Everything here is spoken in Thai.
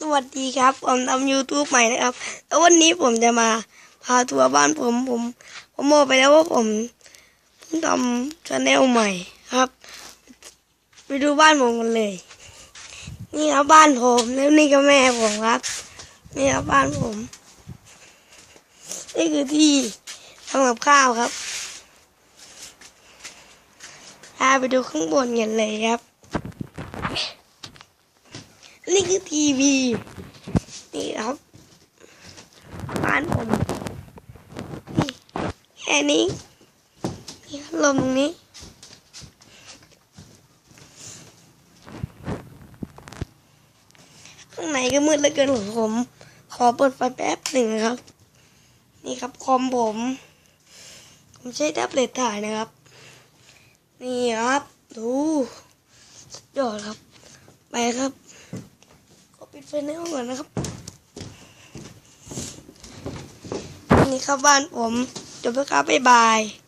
สวัสดีครับ ผมทำ YouTube ใหม่นะครับ แล้ววันนี้ผมจะมาพาทัวร์บ้านผมผม ผมบอกไปแล้วว่าผมเพิ่งทำชาแนลใหม่ครับ ไปดูบ้านผมกันเลย นี่ครับบ้านผมแล้วนี่ก็แม่ผมครับ นี่ครับบ้านผม นี่คือที่ทำกับข้าวครับพาไปดูข้างบนกันเลยครับ นี่คือทีวี นี่ครับบ้านผมนี่แค่นี้นี่ลมตรงนี้ข้างในก็มืดเหลือเกินของผม ขอเปิดไฟแป๊บหนึ่งครับ นี่ครับคอมผม ผมใช้แท็บเล็ตถ่ายนะครับ นี่ครับ ดูยอดครับ ไปครับ ในห้องก่อนนะครับนี่ครับบ้านผมจบแล้วครับบ๊ายบาย